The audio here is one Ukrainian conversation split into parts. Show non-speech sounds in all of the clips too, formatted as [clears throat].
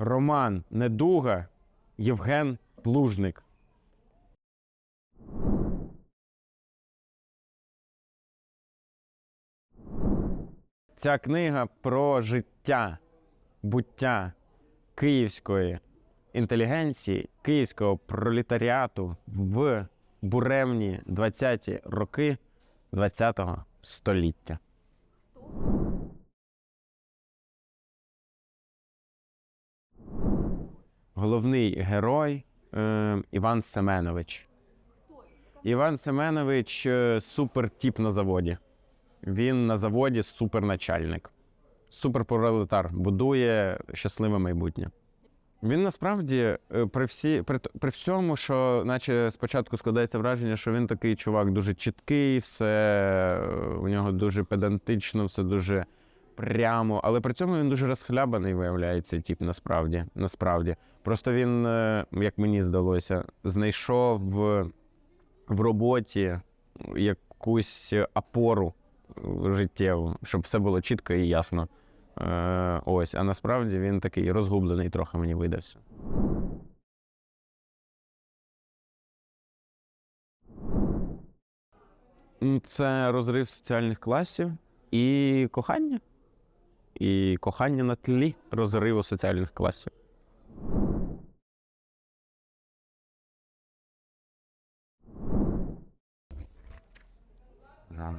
Роман Недуга, Євген Плужник. Ця книга про життя, буття київської інтелігенції, київського пролетаріату в буремні 20-ті роки 20-го століття. Головний герой е, Іван Семенович. Іван Семенович е, супертіп на заводі. Він на заводі суперначальник. Суперпролетар будує щасливе майбутнє. Він насправді е, при, всі, при, при всьому, що наче спочатку складається враження, що він такий чувак дуже чіткий, все е, у нього дуже педантично, все дуже прямо. Але при цьому він дуже розхлябаний, виявляється, тип насправді. насправді. Просто він, е, як мені здалося, знайшов в, в роботі якусь опору е, життєву, щоб все було чітко і ясно. Е, ось, а насправді він такий розгублений трохи мені видався. Це розрив соціальних класів і кохання. І кохання на тлі розриву соціальних класів.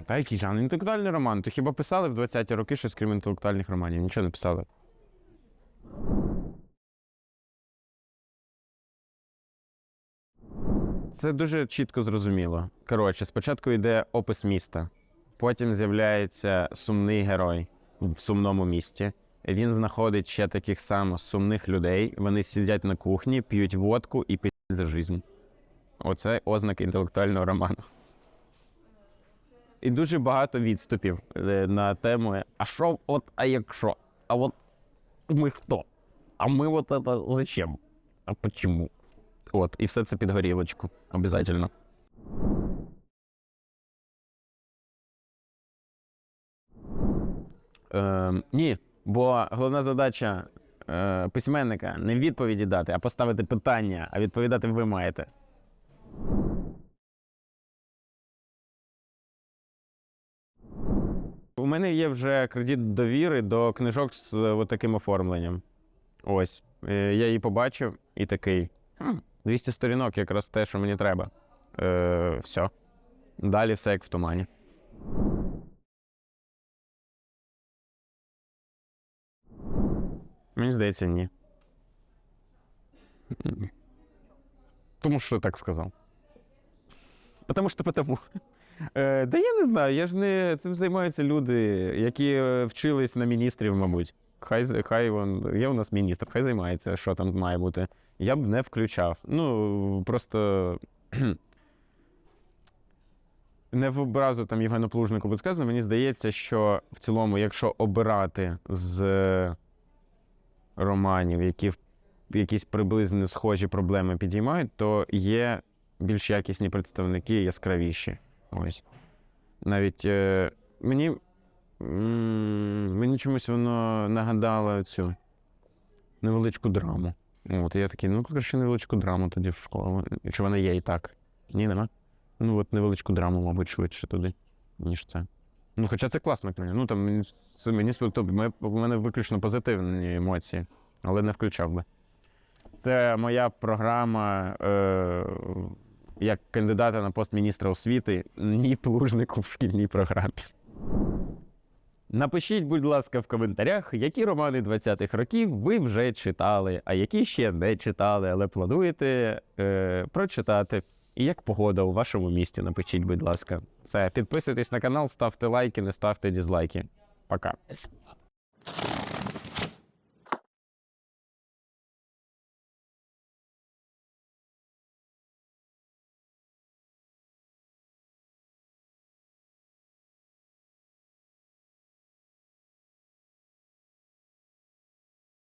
Та який жанр? Інтелектуальний роман. То хіба писали в 20-ті роки щось крім інтелектуальних романів? Нічого не писали. Це дуже чітко зрозуміло. Коротше, спочатку йде опис міста, потім з'являється сумний герой в сумному місті. Він знаходить ще таких само сумних людей. Вони сидять на кухні, п'ють водку і п'ють за жизнь. Оце ознаки інтелектуального роману. І дуже багато відступів е, на тему А що, от, а якщо? А от ми хто? А ми от это зачем? А почему? От, і все це під горілочку. Обязательно. Е, ні, бо головна задача е, письменника не відповіді дати, а поставити питання, а відповідати ви маєте. У мене є вже кредит довіри до книжок з е, таким оформленням. Ось. Е, Я її побачив і такий. «Хм, 200 сторінок, якраз те, що мені треба. Е, все. Далі все як в тумані. Мені здається, ні. [laughs] Тому що так сказав. Потому що потому. Е, да я не знаю, я ж не цим займаються люди, які е, вчились на міністрів, мабуть. Хай хай вон є у нас міністр, хай займається, що там має бути. Я б не включав. Ну просто [clears throat] не в образу там Євгену Плужнику буде сказано. Мені здається, що в цілому, якщо обирати з романів, які якісь приблизно схожі проблеми підіймають, то є більш якісні представники, яскравіші. Ось. Навіть е, мені, мені чомусь воно нагадало цю невеличку драму. От, я такий, ну краще невеличку драму тоді в школу. Чи вона є і так? Ні, нема. Ну, от невеличку драму, мабуть, швидше туди, ніж це. Ну, хоча це класна книга. Ну, там це мені сподобається. У мене виключно позитивні емоції, але не включав би. Це моя програма е, як кандидата на пост міністра освіти, ні плужнику в шкільній програмі. Напишіть, будь ласка, в коментарях, які романи 20-х років ви вже читали, а які ще не читали, але плануєте е, прочитати. І як погода у вашому місті, напишіть, будь ласка. Все, підписуйтесь на канал, ставте лайки, не ставте дізлайки. Пока.